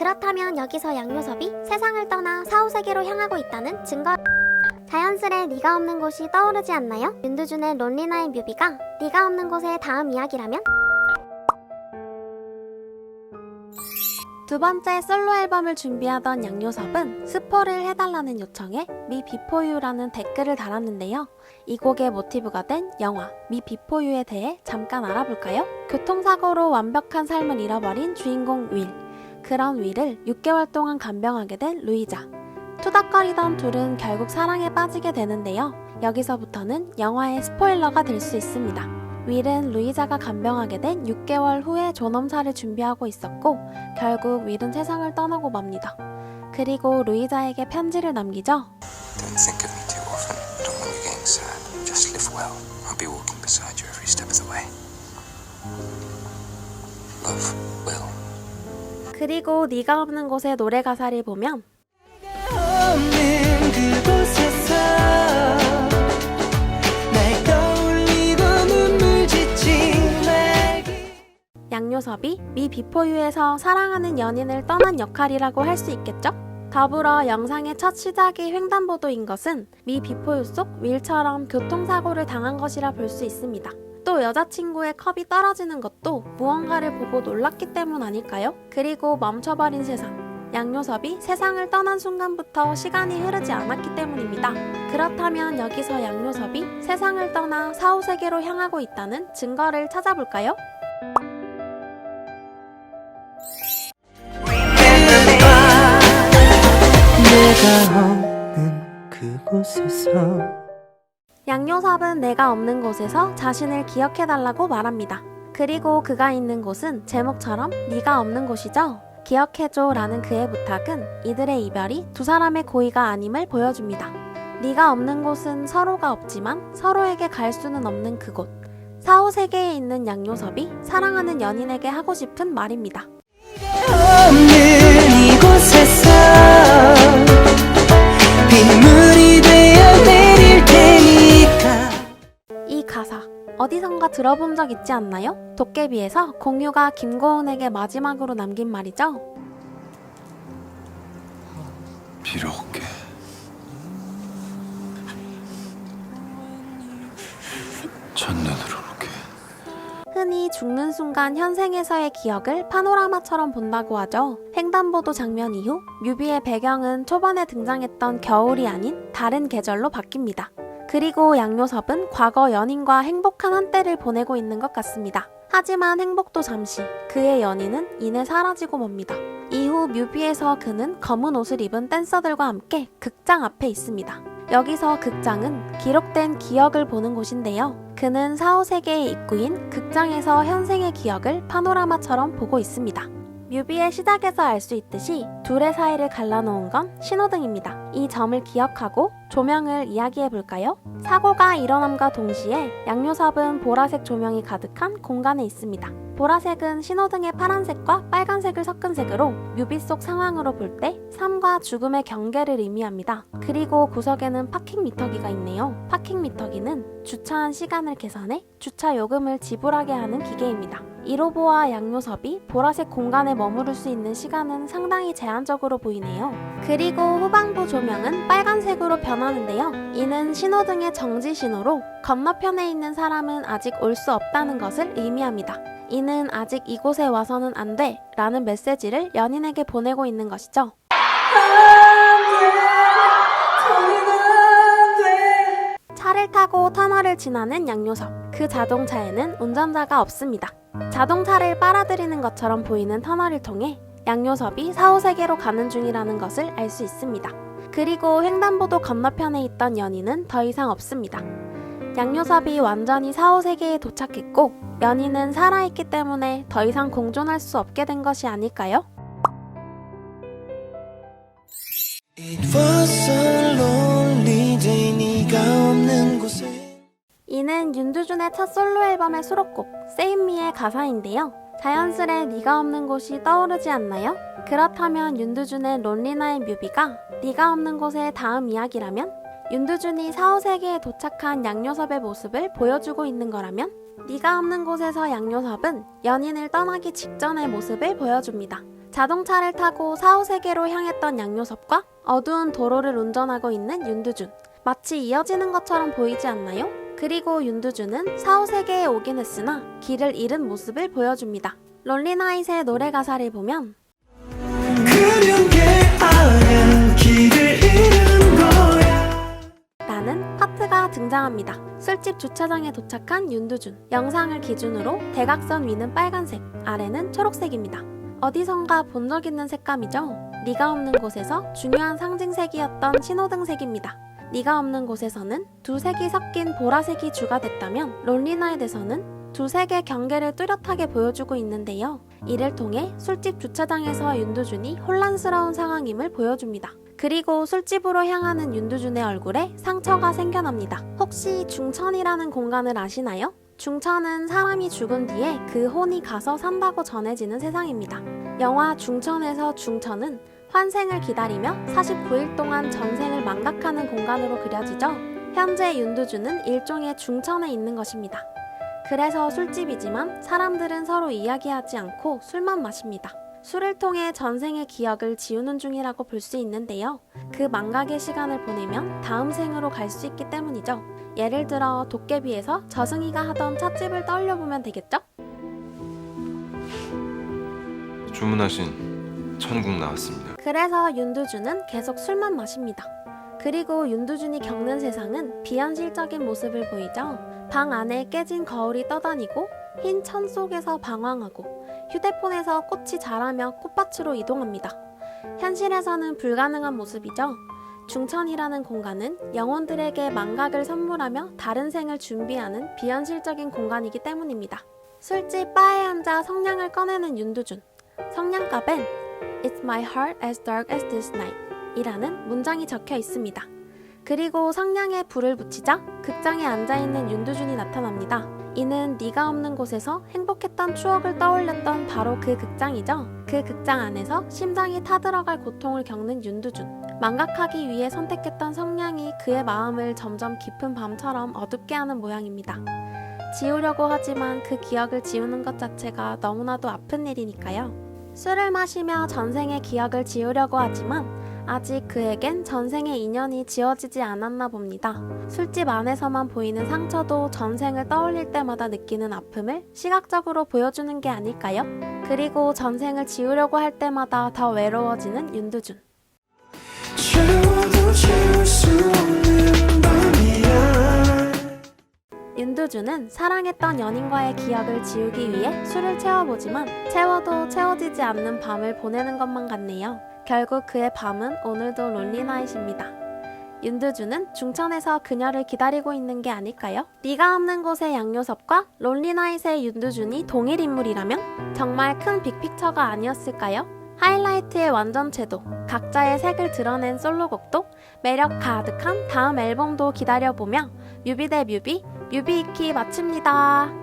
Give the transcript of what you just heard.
그렇다면 여기서 양요섭이 세상을 떠나 사후세계로 향하고 있다는 증거 자연스레 네가 없는 곳이 떠오르지 않나요? 윤두준의 론리나의 뮤비가 네가 없는 곳의 다음 이야기라면? 두 번째 솔로 앨범을 준비하던 양요섭은 스포를 해달라는 요청에 미 비포유라는 댓글을 달았는데요. 이 곡의 모티브가 된 영화 미 비포유에 대해 잠깐 알아볼까요? 교통사고로 완벽한 삶을 잃어버린 주인공 윌. 그런 윌을 6개월 동안 간병하게 된 루이자. 투닥거리던 둘은 결국 사랑에 빠지게 되는데요. 여기서부터는 영화의 스포일러가 될 수 있습니다. 윌은 루이자가 간병하게 된 6개월 후에 존엄사를 준비하고 있었고 결국 윌은 세상을 떠나고 맙니다. 그리고 루이자에게 편지를 남기죠. Love, Will. 그리고 네가 없는 곳의 노래 가사를 보면 양요섭이 미 비포유에서 사랑하는 연인을 떠난 역할이라고 할 수 있겠죠? 더불어 영상의 첫 시작이 횡단보도인 것은 미 비포유 속 윌처럼 교통사고를 당한 것이라 볼 수 있습니다. 또 여자친구의 컵이 떨어지는 것도 무언가를 보고 놀랐기 때문 아닐까요? 그리고 멈춰버린 세상. 양요섭이 세상을 떠난 순간부터 시간이 흐르지 않았기 때문입니다. 그렇다면 여기서 양요섭이 세상을 떠나 사후세계로 향하고 있다는 증거를 찾아볼까요? 내가 없는 그곳에서 양요섭은 내가 없는 곳에서 자신을 기억해달라고 말합니다. 그리고 그가 있는 곳은 제목처럼 네가 없는 곳이죠. 기억해줘 라는 그의 부탁은 이들의 이별이 두 사람의 고의가 아님을 보여줍니다. 네가 없는 곳은 서로가 없지만 서로에게 갈 수는 없는 그곳. 사후 세계에 있는 양요섭이 사랑하는 연인에게 하고 싶은 말입니다. 없는 이곳에서 빗물이 들어본 적 있지 않나요? 도깨비에서 공유가 김고은에게 마지막으로 남긴 말이죠. 비록 올게. 첫눈으로 올게. 흔히 죽는 순간 현생에서의 기억을 파노라마처럼 본다고 하죠. 횡단보도 장면 이후 뮤비의 배경은 초반에 등장했던 겨울이 아닌 다른 계절로 바뀝니다. 그리고 양요섭은 과거 연인과 행복한 한때를 보내고 있는 것 같습니다. 하지만 행복도 잠시, 그의 연인은 이내 사라지고 맙니다. 이후 뮤비에서 그는 검은 옷을 입은 댄서들과 함께 극장 앞에 있습니다. 여기서 극장은 기록된 기억을 보는 곳인데요. 그는 사후 세계의 입구인 극장에서 현생의 기억을 파노라마처럼 보고 있습니다. 뮤비의 시작에서 알 수 있듯이 둘의 사이를 갈라놓은 건 신호등입니다. 이 점을 기억하고 조명을 이야기해 볼까요? 사고가 일어남과 동시에 양요섭은 보라색 조명이 가득한 공간에 있습니다. 보라색은 신호등의 파란색과 빨간색을 섞은 색으로 뮤비 속 상황으로 볼 때 삶과 죽음의 경계를 의미합니다. 그리고 구석에는 파킹 미터기가 있네요. 파킹 미터기는 주차한 시간을 계산해 주차 요금을 지불하게 하는 기계입니다. 이로보와 양요섭이 보라색 공간에 머무를 수 있는 시간은 상당히 제한적으로 보이네요. 그리고 후방부 조명은 빨간색으로 변하는데요. 이는 신호등의 정지 신호로 건너편에 있는 사람은 아직 올 수 없다는 것을 의미합니다. 이는 아직 이곳에 와서는 안 돼 라는 메시지를 연인에게 보내고 있는 것이죠. 차를 타고 터널을 지나는 양요섭. 그 자동차에는 운전자가 없습니다. 자동차를 빨아들이는 것처럼 보이는 터널을 통해 양요섭이 사후세계로 가는 중이라는 것을 알 수 있습니다. 그리고 횡단보도 건너편에 있던 연인은 더 이상 없습니다. 양요섭이 완전히 사후세계에 도착했고 연인은 살아있기 때문에 더 이상 공존할 수 없게 된 것이 아닐까요? 윤두준의 첫 솔로 앨범의 수록곡 Save Me의 가사인데요. 자연스레 네가 없는 곳이 떠오르지 않나요? 그렇다면 윤두준의 론리나의 뮤비가 네가 없는 곳의 다음 이야기라면? 윤두준이 사후세계에 도착한 양요섭의 모습을 보여주고 있는 거라면? 네가 없는 곳에서 양요섭은 연인을 떠나기 직전의 모습을 보여줍니다. 자동차를 타고 사후세계로 향했던 양요섭과 어두운 도로를 운전하고 있는 윤두준. 마치 이어지는 것처럼 보이지 않나요? 그리고 윤두준은 사후세계에 오긴 했으나 길을 잃은 모습을 보여줍니다. 롤리나잇의 노래 가사를 보면 라는 파트가 등장합니다. 술집 주차장에 도착한 윤두준. 영상을 기준으로 대각선 위는 빨간색, 아래는 초록색입니다. 어디선가 본 적 있는 색감이죠? 네가 없는 곳에서 중요한 상징색이었던 신호등색입니다. 네가 없는 곳에서는 두 색이 섞인 보라색이 주가 됐다면 롤리나잇에서는 두 색의 경계를 뚜렷하게 보여주고 있는데요. 이를 통해 술집 주차장에서 윤두준이 혼란스러운 상황임을 보여줍니다. 그리고 술집으로 향하는 윤두준의 얼굴에 상처가 생겨납니다. 혹시 중천이라는 공간을 아시나요? 중천은 사람이 죽은 뒤에 그 혼이 가서 산다고 전해지는 세상입니다. 영화 중천에서 중천은 환생을 기다리며 49일 동안 전생을 망각하는 공간으로 그려지죠. 현재 윤두준은 일종의 중천에 있는 것입니다. 그래서 술집이지만 사람들은 서로 이야기하지 않고 술만 마십니다. 술을 통해 전생의 기억을 지우는 중이라고 볼 수 있는데요. 그 망각의 시간을 보내면 다음 생으로 갈 수 있기 때문이죠. 예를 들어 도깨비에서 저승이가 하던 찻집을 떠올려보면 되겠죠? 주문하신 천국 나왔습니다. 그래서 윤두준은 계속 술만 마십니다. 그리고 윤두준이 겪는 세상은 비현실적인 모습을 보이죠. 방 안에 깨진 거울이 떠다니고 흰 천 속에서 방황하고 휴대폰에서 꽃이 자라며 꽃밭으로 이동합니다. 현실에서는 불가능한 모습이죠. 중천이라는 공간은 영혼들에게 망각을 선물하며 다른 생을 준비하는 비현실적인 공간이기 때문입니다. 술집 바에 앉아 성냥을 꺼내는 윤두준. 성냥갑엔 It's my heart as dark as this night 이라는 문장이 적혀 있습니다. 그리고 성냥에 불을 붙이자 극장에 앉아있는 윤두준이 나타납니다. 이는 네가 없는 곳에서 행복했던 추억을 떠올렸던 바로 그 극장이죠. 그 극장 안에서 심장이 타들어갈 고통을 겪는 윤두준. 망각하기 위해 선택했던 성냥이 그의 마음을 점점 깊은 밤처럼 어둡게 하는 모양입니다. 지우려고 하지만 그 기억을 지우는 것 자체가 너무나도 아픈 일이니까요. 술을 마시며 전생의 기억을 지우려고 하지만 아직 그에겐 전생의 인연이 지워지지 않았나 봅니다. 술집 안에서만 보이는 상처도 전생을 떠올릴 때마다 느끼는 아픔을 시각적으로 보여주는 게 아닐까요? 그리고 전생을 지우려고 할 때마다 더 외로워지는 윤두준. 윤두준은 사랑했던 연인과의 기억을 지우기 위해 술을 채워보지만 채워도 채워지지 않는 밤을 보내는 것만 같네요. 결국 그의 밤은 오늘도 롤리나잇입니다. 윤두준은 중천에서 그녀를 기다리고 있는 게 아닐까요? 네가 없는 곳의 양요섭과 롤리나잇의 윤두준이 동일 인물이라면 정말 큰 빅픽처가 아니었을까요? 하이라이트의 완전체도 각자의 색을 드러낸 솔로곡도 매력 가득한 다음 앨범도 기다려보며 뮤비 대 뮤비 뮤비 익히 마칩니다.